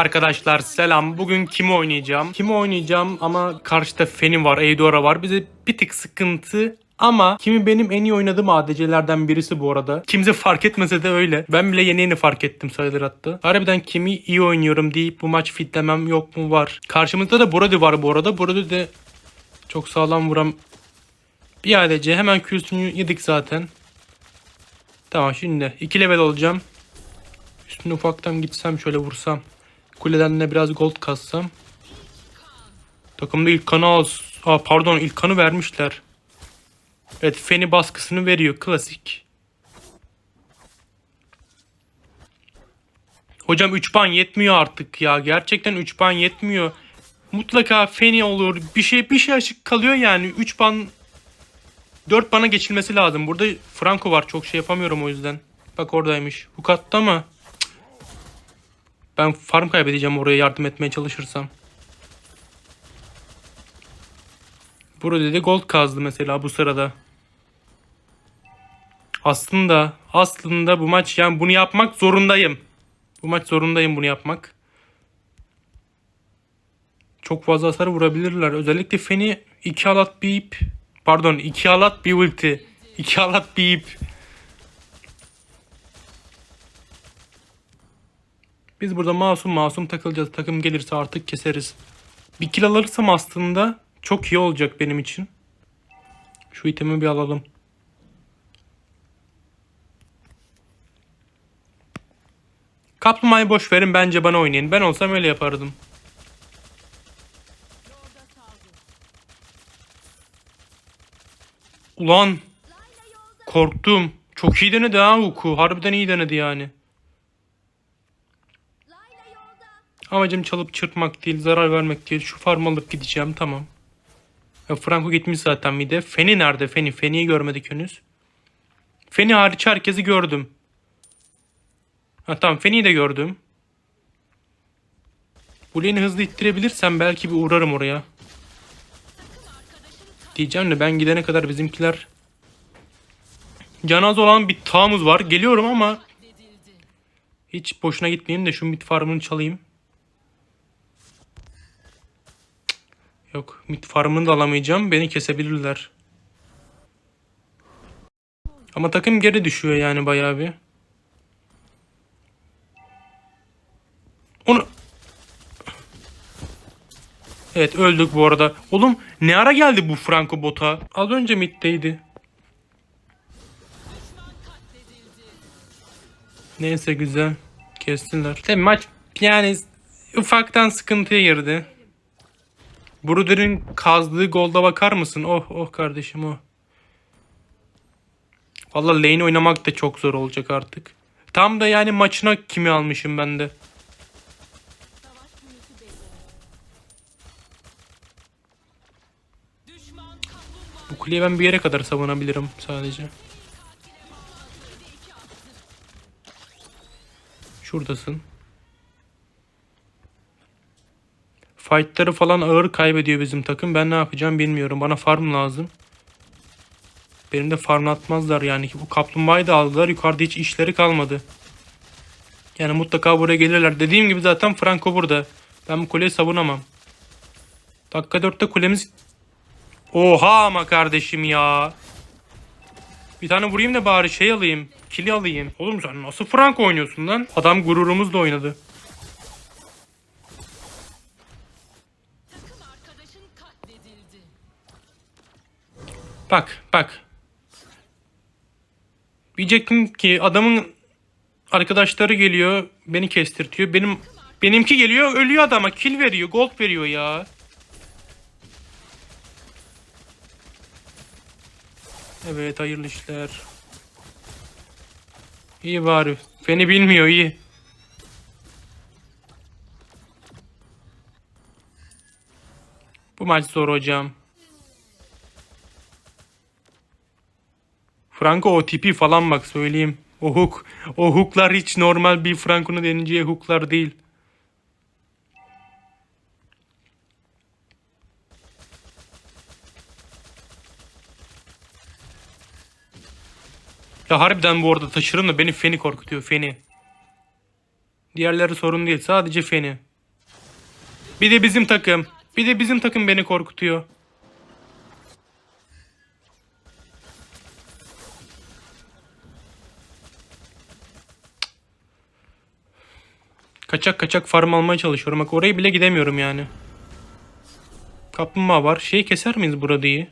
Arkadaşlar selam. Bugün kimi oynayacağım? Kimi oynayacağım ama karşıda Feni var, Eudora var. Bize bir tık sıkıntı ama kimi benim en iyi oynadığım ADC'lerden birisi bu arada. Kimse fark etmese de öyle. Ben bile yeni yeni fark ettim sayılır hatta. Harbiden kimi iyi oynuyorum deyip bu maç fitlemem yok mu var. Karşımızda da Brody var bu arada. Brody de çok sağlam vuran bir ADC. Hemen Q'sunu yedik zaten. Tamam şimdi 2 level olacağım. Üstüne ufaktan gitsem şöyle vursam. Kuleden de biraz gold kassam. Takımda ilk kanı az. Aa, pardon ilk kanı vermişler. Evet Feni baskısını veriyor. Klasik. Hocam 3 ban yetmiyor artık ya. Gerçekten 3 ban yetmiyor. Mutlaka Feni olur. Bir şey bir şey açık kalıyor yani. 3 ban 4 bana geçilmesi lazım. Burada Franco var. Çok şey yapamıyorum o yüzden. Bak oradaymış. Hukatta mı? Ben farm kaybedeceğim oraya yardım etmeye çalışırsam. Burada de gold kazdı mesela bu sırada. Aslında aslında bu maç yani bunu yapmak zorundayım. Bu maç zorundayım bunu yapmak. Çok fazla hasar vurabilirler. Özellikle Feni iki alat bir ip. Pardon iki alat bir ulti. İki alat bir ip. Biz burada masum masum takılacağız. Takım gelirse artık keseriz. Bir kill alırsam aslında çok iyi olacak benim için. Şu itemi bir alalım. Kaplumbağayı boş verin bence bana oynayın. Ben olsam öyle yapardım. Ulan korktum. Çok iyi denedi ha Uku. Harbiden iyi denedi yani. Amacım çalıp çırpmak değil, zarar vermek değil. Şu farm alıp gideceğim tamam. Ya Franco gitmiş zaten bir de. Feni nerede? Feni. Feni'yi görmedik henüz. Feni hariç herkesi gördüm. Ha tamam Feni'yi de gördüm. Bu lane'i hızlı ittirebilirsem belki bir uğrarım oraya. Diyeceğim de ben gidene kadar bizimkiler... Canaz olan bir tağımız var. Geliyorum ama... Hiç boşuna gitmeyeyim de şu mid farmını çalayım. Yok mid farmını da alamayacağım. Beni kesebilirler. Ama takım geri düşüyor yani bayağı bir. Onu... Evet öldük bu arada. Oğlum ne ara geldi bu Franco bota? Az önce middeydi. Neyse güzel. Kestiler. Tabii maç yani ufaktan sıkıntıya girdi. Bruder'in kazdığı golda bakar mısın? Oh oh kardeşim oh. Valla lane oynamak da çok zor olacak artık. Tam da yani maçına kimi almışım ben de. Bu kuleyi ben bir yere kadar savunabilirim sadece. Şuradasın. Fightları falan ağır kaybediyor bizim takım. Ben ne yapacağım bilmiyorum. Bana farm lazım. Benim de farm atmazlar yani. Bu kaplumbağayı da aldılar. Yukarıda hiç işleri kalmadı. Yani mutlaka buraya gelirler. Dediğim gibi zaten Franco burada. Ben bu kuleyi savunamam. Dakika 4'te kulemiz... Oha ama kardeşim ya. Bir tane vurayım da bari şey alayım. Kili alayım. Oğlum sen nasıl Franco oynuyorsun lan? Adam gururumuzla oynadı. Bak bak. Diyecektim ki adamın arkadaşları geliyor beni kestirtiyor. Benim benimki geliyor ölüyor adama kill veriyor gold veriyor ya. Evet hayırlı işler. İyi bari. Beni bilmiyor iyi. Bu maç zor hocam. Franco o tipi falan bak söyleyeyim. O hook. O hooklar hiç normal bir Franco'nun deneyeceği hooklar değil. Ya harbiden bu arada taşırım da beni Feni korkutuyor Feni. Diğerleri sorun değil sadece Feni. Bir de bizim takım. Bir de bizim takım beni korkutuyor. Kaçak kaçak farm almaya çalışıyorum. Bak oraya bile gidemiyorum yani. Kaplumbağa var. Şeyi keser miyiz Brody'yi?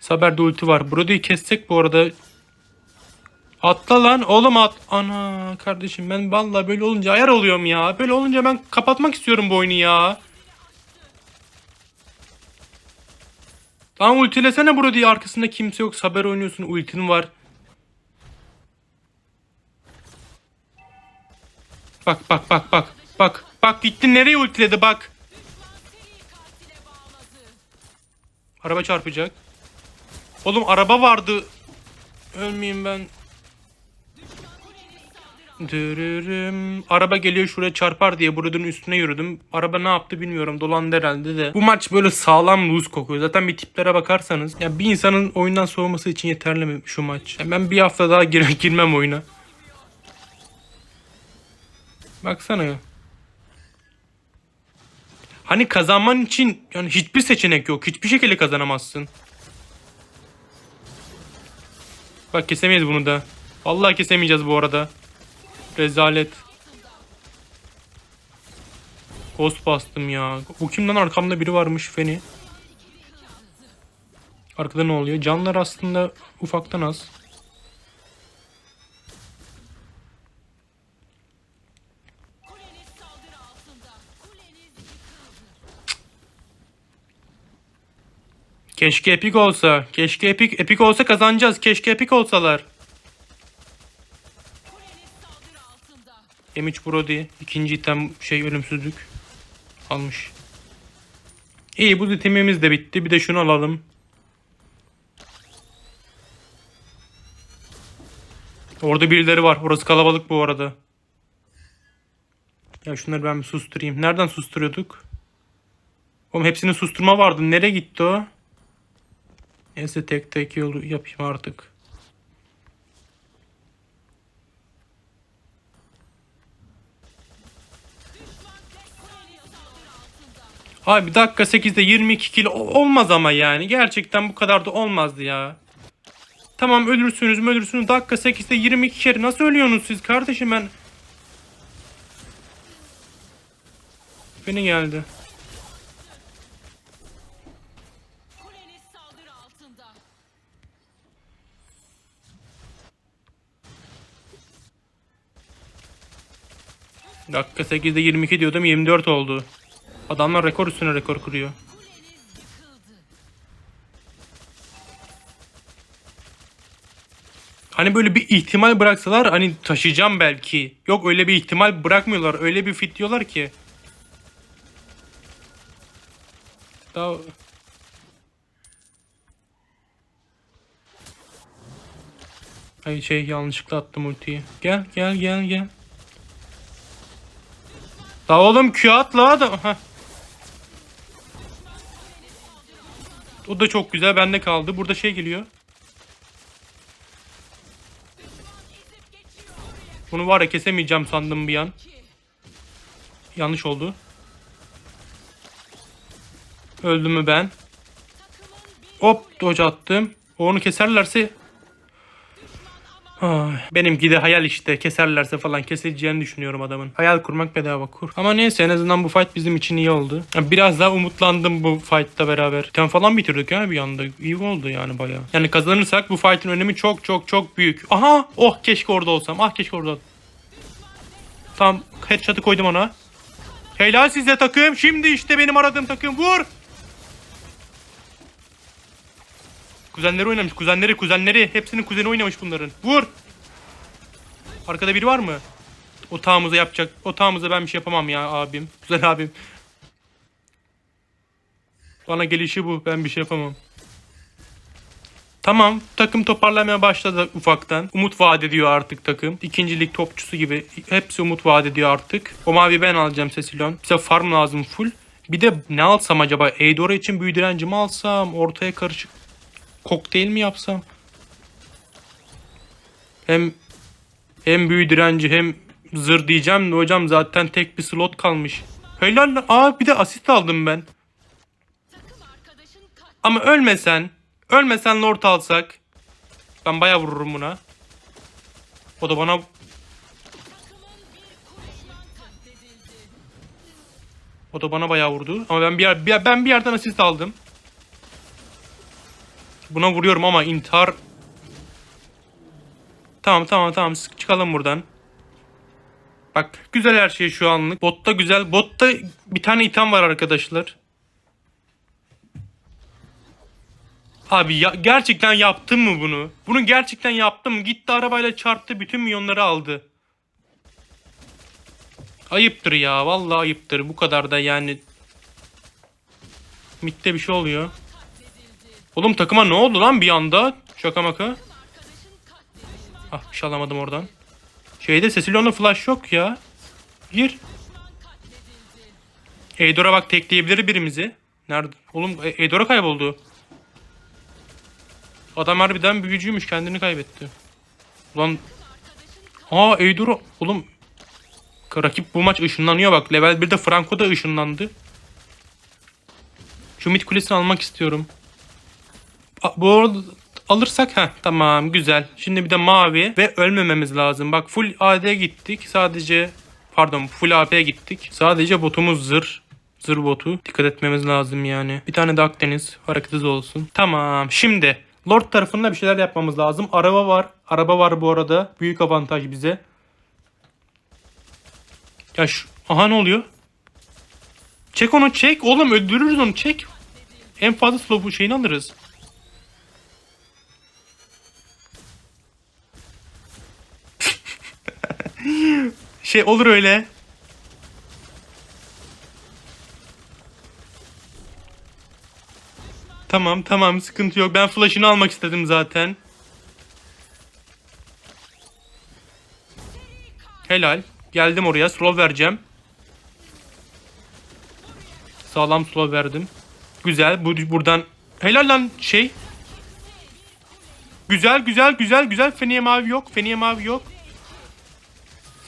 Saber'de ulti var. Brody'yi kessek bu arada. Atla lan oğlum at. Ana kardeşim ben vallahi böyle olunca ayar oluyorum ya. Böyle olunca ben kapatmak istiyorum bu oyunu ya. Lan ultilesene Brody'yi arkasında kimse yok. Saber oynuyorsun ultin var. Bak bak bak bak. Bak bak gitti nereye ultiledi bak. Araba çarpacak. Oğlum araba vardı. Ölmeyeyim ben. Dürürüm. Araba geliyor şuraya çarpar diye buranın üstüne yürüdüm. Araba ne yaptı bilmiyorum. Dolandı herhalde de. Bu maç böyle sağlam lose kokuyor. Zaten bir tiplere bakarsanız. Ya bir insanın oyundan soğuması için yeterli mi şu maç? Ya ben bir hafta daha gir girmem oyuna. Baksana ya. Hani kazanman için yani hiçbir seçenek yok. Hiçbir şekilde kazanamazsın. Bak kesemeyiz bunu da. Vallahi kesemeyeceğiz bu arada. Rezalet. Ghost bastım ya. Bu kimden arkamda biri varmış Feni. Arkada ne oluyor? Canlar aslında ufaktan az. Keşke epik olsa. Keşke epik epik olsa kazanacağız. Keşke epik olsalar. Kuleniz saldırı altında. M3 Brody. ikinci item şey ölümsüzlük. Almış. İyi bu itemimiz de bitti. Bir de şunu alalım. Orada birileri var. Orası kalabalık bu arada. Ya şunları ben bir susturayım. Nereden susturuyorduk? Oğlum hepsinin susturma vardı. Nereye gitti o? Neyse tek tek yolu yapayım artık. Abi dakika 8'de 22 kilo olmaz ama yani. Gerçekten bu kadar da olmazdı ya. Tamam ölürsünüz ölürsünüz. Dakika 8'de 22 kere nasıl ölüyorsunuz siz kardeşim ben. Beni geldi. Dakika 8'de 22 diyordum 24 oldu. Adamlar rekor üstüne rekor kuruyor. Hani böyle bir ihtimal bıraksalar hani taşıyacağım belki. Yok öyle bir ihtimal bırakmıyorlar. Öyle bir fit diyorlar ki. Daha... Ay şey yanlışlıkla attım ultiyi. Gel gel gel gel. Daha oğlum Q atla da. O da çok güzel bende kaldı. Burada şey geliyor. Bunu var ya kesemeyeceğim sandım bir an. Yanlış oldu. Öldü mü ben? Hop dodge attım. Onu keserlerse... Benimki de hayal işte. Keserlerse falan kesileceğini düşünüyorum adamın. Hayal kurmak bedava kur. Ama neyse en azından bu fight bizim için iyi oldu. Ya Biraz daha umutlandım bu fight'ta beraber. Ten falan bitirdik ha bir anda. İyi oldu yani baya. Yani kazanırsak bu fight'ın önemi çok çok çok büyük. Aha! Oh keşke orada olsam. Ah keşke orada. Tamam headshot'ı koydum ona. Helal size takım. Şimdi işte benim aradığım takım. Vur! Kuzenleri oynamış. Kuzenleri, kuzenleri. Hepsinin kuzeni oynamış bunların. Vur! Arkada biri var mı? Otağımıza yapacak. Otağımıza ben bir şey yapamam ya abim. Güzel abim. Bana gelişi bu. Ben bir şey yapamam. Tamam. Takım toparlamaya başladı ufaktan. Umut vaat ediyor artık takım. İkincilik topçusu gibi. Hepsi umut vaat ediyor artık. O mavi ben alacağım Cecilion. Bize farm lazım full. Bir de ne alsam acaba? Eidora için büyü direnci mi alsam? Ortaya karışık kokteyl mi yapsam? Hem hem büyü direnci hem zır diyeceğim de hocam zaten tek bir slot kalmış. Helal. Aa bir de asist aldım ben. Ama ölmesen. Ölmesen lord alsak. Ben bayağı vururum buna. O da bana o da bana bayağı vurdu. Ama ben bir, yer, bir ben bir yerden asist aldım. Buna vuruyorum ama intihar Tamam tamam tamam sık çıkalım buradan. Bak güzel her şey şu anlık. Botta güzel. Botta bir tane item var arkadaşlar. Abi ya, gerçekten yaptın mı bunu? Bunu gerçekten yaptım? Gitti arabayla çarptı bütün milyonları aldı. Ayıptır ya. Vallahi ayıptır. Bu kadar da yani. Mitte bir şey oluyor. Oğlum takıma ne oldu lan bir anda? Şaka maka. Ah bir şey alamadım oradan. Şeyde Cecilion'da flash yok ya. Gir. Eidor'a bak tekleyebilir birimizi. Nerede? Oğlum Eidor'a kayboldu. Adam harbiden büyücüymüş kendini kaybetti. Ulan Aa Eidor'a oğlum rakip bu maç ışınlanıyor bak. Level 1'de Franco da ışınlandı. Şu mid kulesini almak istiyorum. Bu arada alırsak ha tamam güzel. Şimdi bir de mavi ve ölmememiz lazım. Bak full AD gittik. Sadece pardon full AP gittik. Sadece botumuz zırh. Zırh botu. Dikkat etmemiz lazım yani. Bir tane de Akdeniz hareket hızı olsun. Tamam. Şimdi Lord tarafında bir şeyler yapmamız lazım. Araba var. Araba var bu arada. Büyük avantaj bize. Ya şu... Aha ne oluyor? Çek onu çek. Oğlum öldürürüz onu çek. En fazla slow şeyini alırız. Şey olur öyle. Tamam tamam sıkıntı yok. Ben flash'ını almak istedim zaten. Helal. Geldim oraya. Slow vereceğim. Sağlam slow verdim. Güzel. Bu buradan helal lan şey. Güzel güzel güzel güzel. Feniye mavi yok. Feniye mavi yok.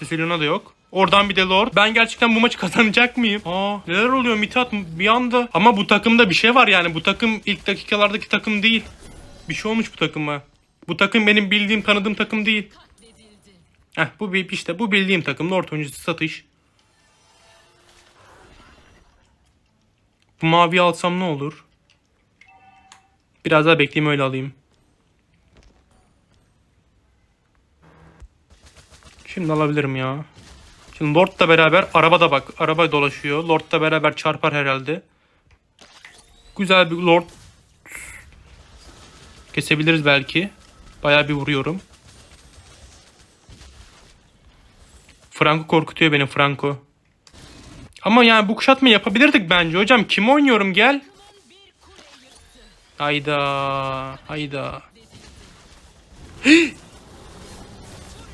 Cecilion'a da yok. Oradan bir de Lord. Ben gerçekten bu maçı kazanacak mıyım? Aa neler oluyor Mithat bir anda. Ama bu takımda bir şey var yani. Bu takım ilk dakikalardaki takım değil. Bir şey olmuş bu takıma. Bu takım benim bildiğim tanıdığım takım değil. Heh bu bir işte bu bildiğim takım. Lord oyuncusu satış. Bu maviyi alsam ne olur? Biraz daha bekleyeyim öyle alayım. Şimdi alabilirim ya. Şimdi Lord'la beraber araba da bak. Araba dolaşıyor. Lord'la beraber çarpar herhalde. Güzel bir Lord. Kesebiliriz belki. Bayağı bir vuruyorum. Franco korkutuyor beni Franco. Ama yani bu kuşatma yapabilirdik bence hocam. Kim oynuyorum gel. Hayda. Hayda.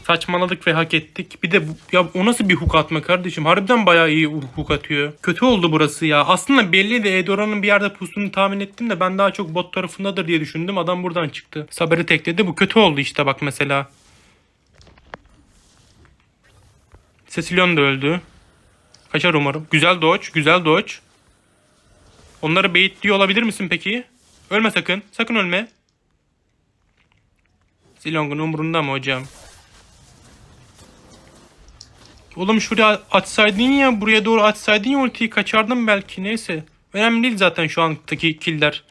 Saçmaladık ve hak ettik. Bir de bu, ya o nasıl bir hook atma kardeşim? Harbiden bayağı iyi hook atıyor. Kötü oldu burası ya. Aslında belli de Edora'nın bir yerde pusunu tahmin ettim de ben daha çok bot tarafındadır diye düşündüm. Adam buradan çıktı. Saber'i tekledi. Bu kötü oldu işte bak mesela. Cecilion da öldü. Kaçar umarım. Güzel dodge. Güzel dodge. Onları baitliyor olabilir misin peki? Ölme sakın. Sakın ölme. Zilong'un umurunda mı hocam? Oğlum şuraya atsaydın ya buraya doğru atsaydın ya ultiyi kaçardım belki neyse. Önemli değil zaten şu andaki killer.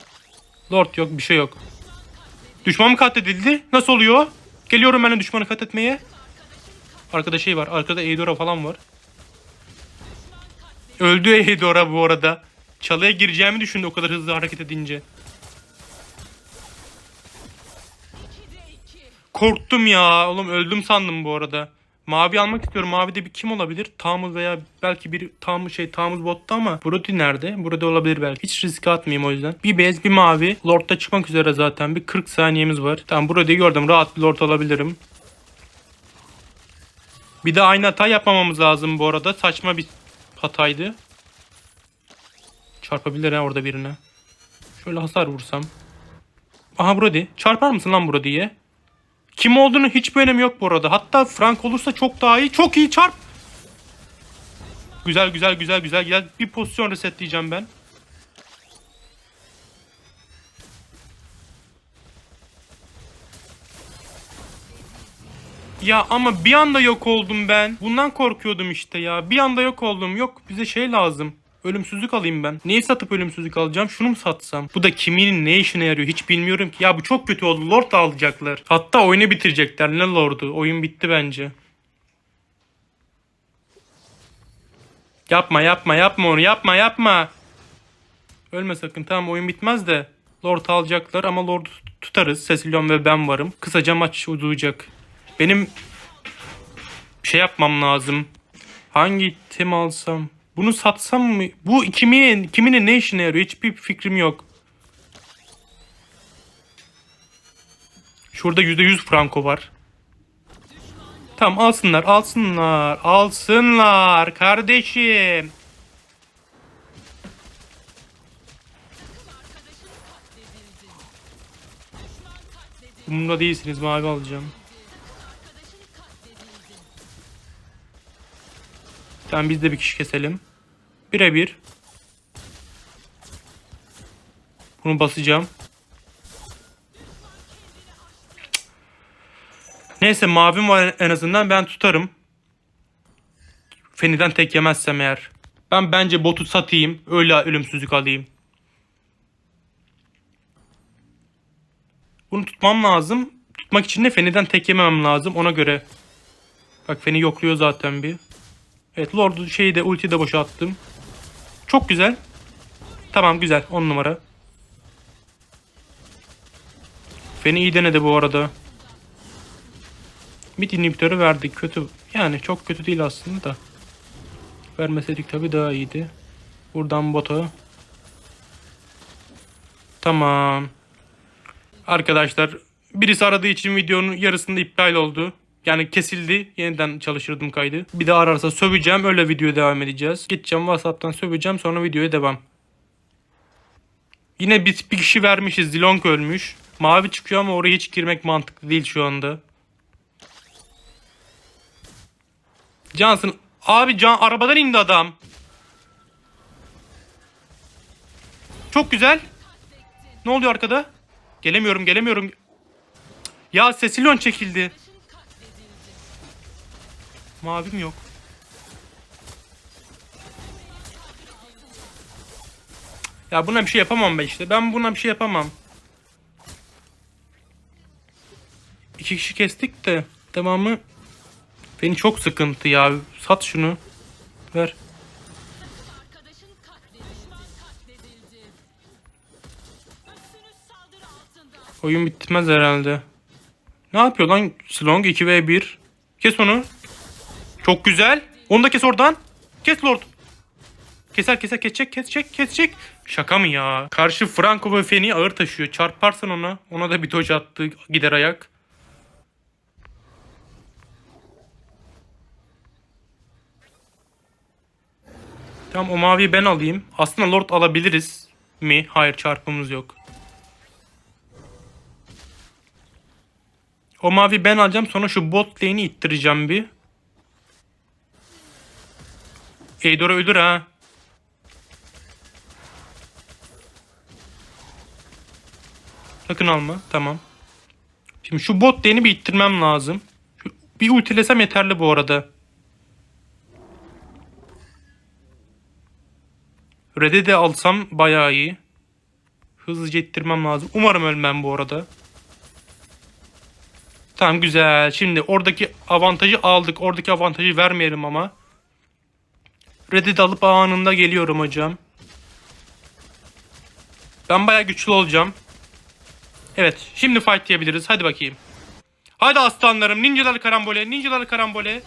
Lord yok bir şey yok. Düşman mı katledildi? Nasıl oluyor? Geliyorum ben de düşmanı katletmeye. Arkada şey var. Arkada Eidora falan var. Öldü Eidora bu arada. Çalıya gireceğimi düşündü o kadar hızlı hareket edince. 2'de 2. Korktum ya. Oğlum öldüm sandım bu arada. Mavi almak istiyorum. Mavide bir kim olabilir? Tamuz veya belki bir Tamuz şey Tamuz botta ama Brody nerede? Brody olabilir belki. Hiç riske atmayayım o yüzden. Bir beyaz bir mavi. Lord'da çıkmak üzere zaten. Bir 40 saniyemiz var. Tamam Brody'yi gördüm. Rahat bir Lord olabilirim. Bir de aynı hata yapmamamız lazım bu arada. Saçma bir hataydı. Çarpabilir ha orada birine. Şöyle hasar vursam. Aha Brody. Çarpar mısın lan Brody'ye? Kim olduğunu hiçbir önemi yok bu arada. Hatta Frank olursa çok daha iyi. Çok iyi çarp. Güzel güzel güzel güzel güzel. Bir pozisyon resetleyeceğim ben. Ya ama bir anda yok oldum ben. Bundan korkuyordum işte ya. Bir anda yok oldum. Yok bize şey lazım. Ölümsüzlük alayım ben. Neyi satıp ölümsüzlük alacağım? Şunu mu satsam? Bu da kiminin ne işine yarıyor hiç bilmiyorum ki. Ya bu çok kötü oldu. Lord da alacaklar. Hatta oyunu bitirecekler. Ne Lord'u? Oyun bitti bence. Yapma yapma yapma onu yapma yapma. Ölme sakın tamam oyun bitmez de. Lord alacaklar ama Lord'u tutarız. Cecilion ve ben varım. Kısaca maç uzayacak. Benim şey yapmam lazım. Hangi item alsam? Bunu satsam mı? Bu kimin kiminin ne işine yarıyor? Hiçbir fikrim yok. Şurada %100 franco var. Tamam alsınlar, alsınlar, alsınlar kardeşim. Umurumda değilsiniz mavi alacağım. Tamam biz de bir kişi keselim. Birebir. Bunu basacağım. Neyse mavim var en azından ben tutarım. Feniden tek yemezsem eğer. Ben bence botu satayım. Öyle ölümsüzlük alayım. Bunu tutmam lazım. Tutmak için de Feniden tek yememem lazım. Ona göre. Bak Feni yokluyor zaten bir. Evet Lord'u şeyi de ulti de boşa attım. Çok güzel. Tamam güzel. 10 numara. Feni iyi denedi bu arada. Mid inhibitörü verdik. Kötü. Yani çok kötü değil aslında da. Vermeseydik tabi daha iyiydi. Buradan bota. Tamam. Arkadaşlar birisi aradığı için videonun yarısında iptal oldu. Yani kesildi. Yeniden çalıştırdım kaydı. Bir daha ararsa söveceğim. Öyle videoya devam edeceğiz. Gideceğim WhatsApp'tan söveceğim. Sonra videoya devam. Yine bir, bir kişi vermişiz. Zilong ölmüş. Mavi çıkıyor ama oraya hiç girmek mantıklı değil şu anda. Cansın. Abi can arabadan indi adam. Çok güzel. Ne oluyor arkada? Gelemiyorum gelemiyorum. Ya Cecilion çekildi. Mavim yok. Ya buna bir şey yapamam ben işte. Ben buna bir şey yapamam. İki kişi kestik de devamı beni çok sıkıntı ya. Sat şunu. Ver. Oyun bitmez herhalde. Ne yapıyor lan Slong 2v1? Kes onu. Çok güzel. Onu da kes oradan. Kes Lord. Keser keser kesecek kesecek kesecek. Şaka mı ya? Karşı Franco ve Feni ağır taşıyor. Çarparsan ona. Ona da bir doj attı. Gider ayak. Tamam o maviyi ben alayım. Aslında Lord alabiliriz mi? Hayır çarpımız yok. O mavi ben alacağım. Sonra şu bot lane'i ittireceğim bir. Eidora ölür ha. Sakın alma. Tamam. Şimdi şu bot lane'i bir ittirmem lazım. Şu- bir ultilesem yeterli bu arada. Red'i de alsam bayağı iyi. Hızlıca ittirmem lazım. Umarım ölmem bu arada. Tamam güzel. Şimdi oradaki avantajı aldık. Oradaki avantajı vermeyelim ama. Reddit alıp anında geliyorum hocam. Ben baya güçlü olacağım. Evet. Şimdi fight diyebiliriz. Hadi bakayım. Hadi aslanlarım. Ninjalar karambole. Ninjalar karambole.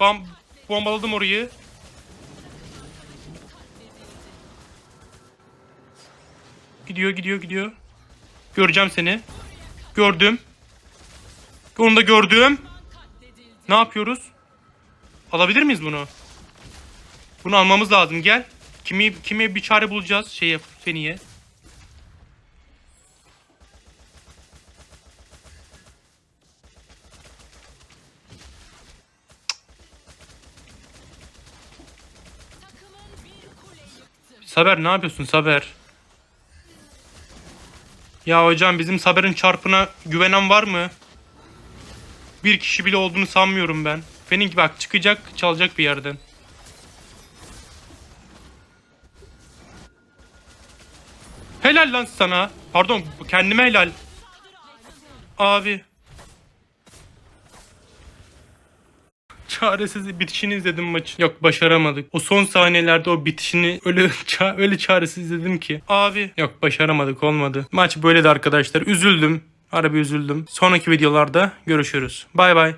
Bam bombaladım orayı. Gidiyor gidiyor gidiyor. Göreceğim seni. Gördüm. Onu da gördüm. Ne yapıyoruz? Alabilir miyiz bunu? Bunu almamız lazım. Gel. Kimi kime bir çare bulacağız şeye Feni'ye. Saber ne yapıyorsun Saber? Ya hocam bizim Saber'in çarpına güvenen var mı? Bir kişi bile olduğunu sanmıyorum ben. Benim bak çıkacak çalacak bir yerden. Helal lan sana. Pardon kendime helal. Abi. Çaresiz bitişini izledim maçı. Yok başaramadık. O son saniyelerde o bitişini öyle ça- öyle çaresiz izledim ki. Abi yok başaramadık olmadı. Maç böyleydi arkadaşlar. Üzüldüm. Harbi üzüldüm. Sonraki videolarda görüşürüz. Bay bay.